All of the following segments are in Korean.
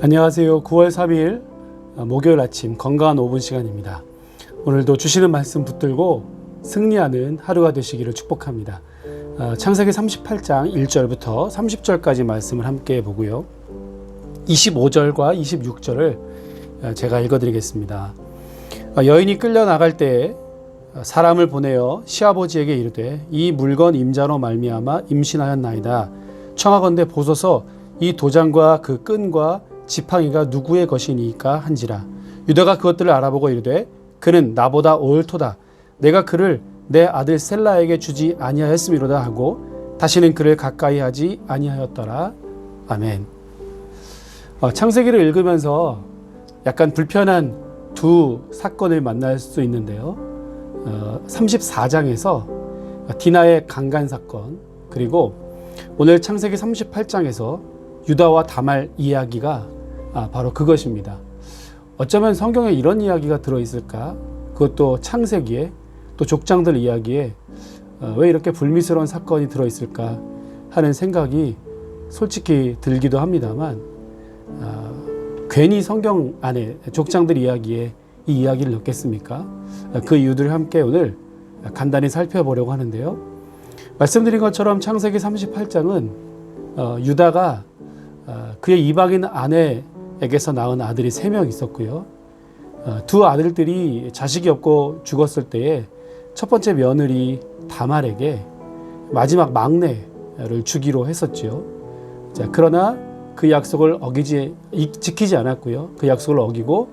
안녕하세요. 9월 3일 목요일 아침 건강한 5분 시간입니다. 오늘도 주시는 말씀 붙들고 승리하는 하루가 되시기를 축복합니다. 어, 창세기 38장 1절부터 30절까지 말씀을 함께 보고요. 25절과 26절을 어, 제가 읽어드리겠습니다. 어, 여인이 끌려 나갈 때에 사람을 보내어 시아버지에게 이르되 이 물건 임자로 말미암아 임신하였나이다. 청하건대 보소서 이 도장과 그 끈과 지팡이가 누구의 것이니까 한지라. 유다가 그것들을 알아보고 이르되 그는 나보다 옳도다. 내가 그를 내 아들 셀라에게 주지 아니하였음이로다 하고 다시는 그를 가까이 하지 아니하였더라. 아멘. 어, 창세기를 읽으면서 약간 불편한 두 사건을 만날 수 있는데요. 어, 34장에서 디나의 강간 사건 그리고 오늘 창세기 38장에서 유다와 다말 이야기가 아, 바로 그것입니다. 어쩌면 성경에 이런 이야기가 들어 있을까? 그것도 창세기에 또 족장들 이야기에 어, 왜 이렇게 불미스러운 사건이 들어 있을까 하는 생각이 솔직히 들기도 합니다만 아, 괜히 성경 안에 족장들 이야기에 이 이야기를 넣겠습니까? 그 이유들을 함께 오늘 간단히 살펴보려고 하는데요. 말씀드린 것처럼 창세기 38장은 어, 유다가 어, 그의 이방인 아내에게서 낳은 아들이 세 명 있었고요. 어, 두 아들들이 자식이 없고 죽었을 때에 첫 번째 며느리 다말에게 마지막 막내를 주기로 했었지요. 자, 그러나 그 약속을 어기지 지키지 않았고요. 그 약속을 어기고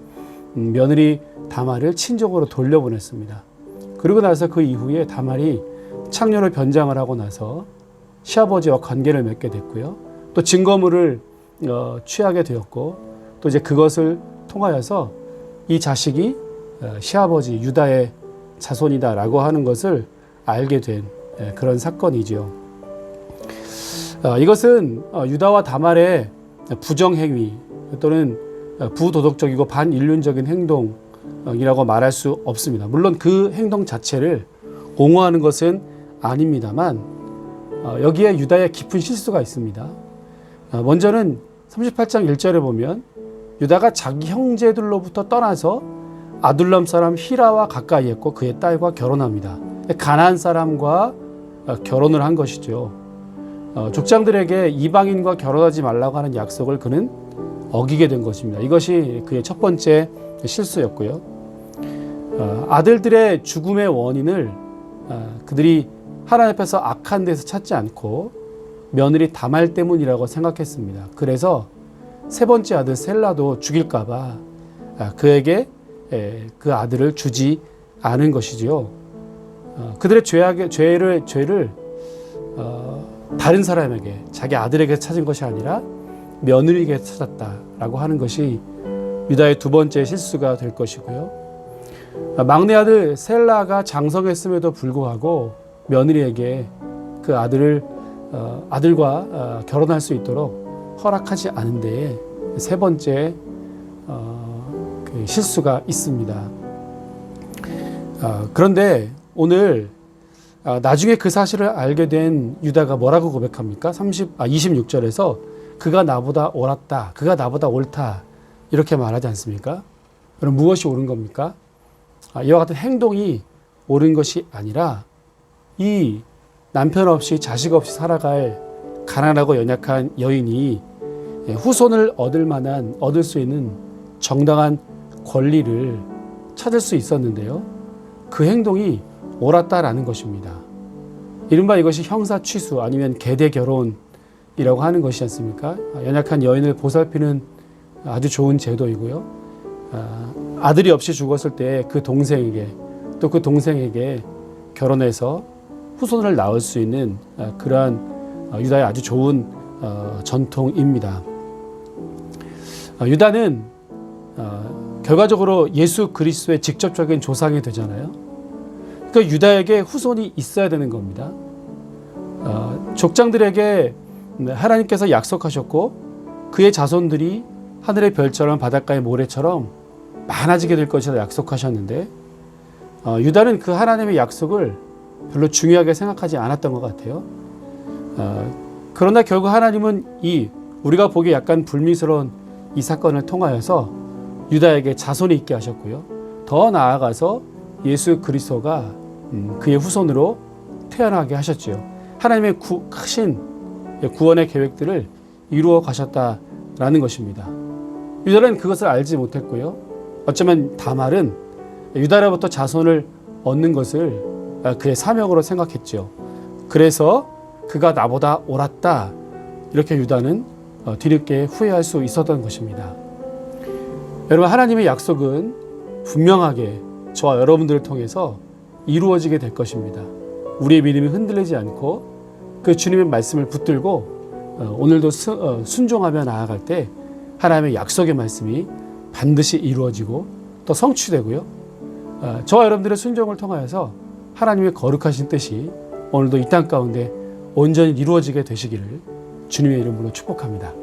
음, 며느리 다말을 친족으로 돌려보냈습니다. 그리고 나서 그 이후에 다말이 창녀를 변장을 하고 나서 시아버지와 관계를 맺게 됐고요. 또 증거물을 어, 취하게 되었고 또 이제 그것을 통하여서 이 자식이 어, 시아버지 유다의 자손이다라고 하는 것을 알게 된 예, 그런 사건이지요. 어, 이것은 어, 유다와 다말의 부정 행위 또는 어, 부도덕적이고 반인륜적인 행동이라고 말할 수 없습니다. 물론 그 행동 자체를 옹호하는 것은 아닙니다만 어, 여기에 유다의 깊은 실수가 있습니다. 어, 먼저는 38장 1절에 보면 유다가 자기 형제들로부터 떠나서 아둘람 사람 히라와 가까이 했고 그의 딸과 결혼합니다. 가나안 사람과 어, 결혼을 한 것이죠. 어, 족장들에게 이방인과 결혼하지 말라고 하는 약속을 그는 어기게 된 것입니다. 이것이 그의 첫 번째 실수였고요. 어, 아들들의 죽음의 원인을 어, 그들이 하나님 앞에서 악한 데서 찾지 않고 며느리 다말 때문이라고 생각했습니다. 그래서 세 번째 아들 셀라도 죽일까봐 아, 그에게 에, 그 아들을 주지 않은 것이지요. 어, 그들의 죄악의 죄를 죄를 어, 다른 사람에게 자기 아들에게 찾은 것이 아니라 며느리에게 찾았다라고 하는 것이 유다의 두 번째 실수가 될 것이고요. 아, 막내 아들 셀라가 장성했음에도 불구하고 며느리에게 그 아들을 어, 아들과 어, 결혼할 수 있도록 허락하지 않은데 세 번째 어, 그 실수가 있습니다. 어, 그런데 오늘 아, 나중에 그 사실을 알게 된 유다가 뭐라고 고백합니까? 30, 아, 26절에서 그가 나보다 옳았다. 그가 나보다 옳다. 이렇게 말하지 않습니까? 그럼 무엇이 옳은 겁니까? 아, 이와 같은 행동이 옳은 것이 아니라 이 남편 없이 자식 없이 살아갈 가난하고 연약한 여인이 예, 후손을 얻을 만한 얻을 수 있는 정당한 권리를 찾을 수 있었는데요. 그 행동이 옳았다라는 것입니다. 이른바 이것이 형사 취수 아니면 계대 결혼이라고 하는 것이지 않습니까? 연약한 여인을 보살피는 아주 좋은 제도이고요. 아, 아들이 없이 죽었을 때 그 동생에게 또 그 동생에게 결혼해서 후손을 낳을 수 있는 아, 그러한 어, 유다의 아주 좋은 어, 전통입니다. 어, 유다는 결과적으로 예수 그리스도의 직접적인 조상이 되잖아요. 그러니까 유다에게 후손이 있어야 되는 겁니다. 족장들에게 하나님께서 약속하셨고 그의 자손들이 하늘의 별처럼 바닷가의 모래처럼 많아지게 될 것이라 약속하셨는데 유다는 그 하나님의 약속을 별로 중요하게 생각하지 않았던 것 같아요. 어, 그러나 결국 하나님은 이 우리가 보기에 약간 불미스러운 이 사건을 통하여서 유다에게 자손이 있게 하셨고요. 더 나아가서 예수 그리스도가 음, 그의 후손으로 태어나게 하셨지요. 하나님의 구, 크신 구원의 계획들을 이루어 가셨다라는 것입니다. 유다는 그것을 알지 못했고요. 어쩌면 다말은 유다로부터 자손을 얻는 것을 아, 그의 사명으로 생각했지요. 그래서 그가 나보다 옳았다. 이렇게 유다는 어, 뒤늦게 후회할 수 있었던 것입니다. 여러분, 하나님의 약속은 분명하게 저와 여러분들을 통해서 이루어지게 될 것입니다. 우리의 믿음이 흔들리지 않고 그 주님의 말씀을 붙들고 어, 오늘도 수- 어, 순종하며 나아갈 때 하나님의 약속의 말씀이 반드시 이루어지고 또 성취되고요. 어, 저와 여러분들의 순종을 통하여서 하나님의 거룩하신 뜻이 오늘도 이 땅 가운데 온전히 이루어지게 되시기를 주님의 이름으로 축복합니다.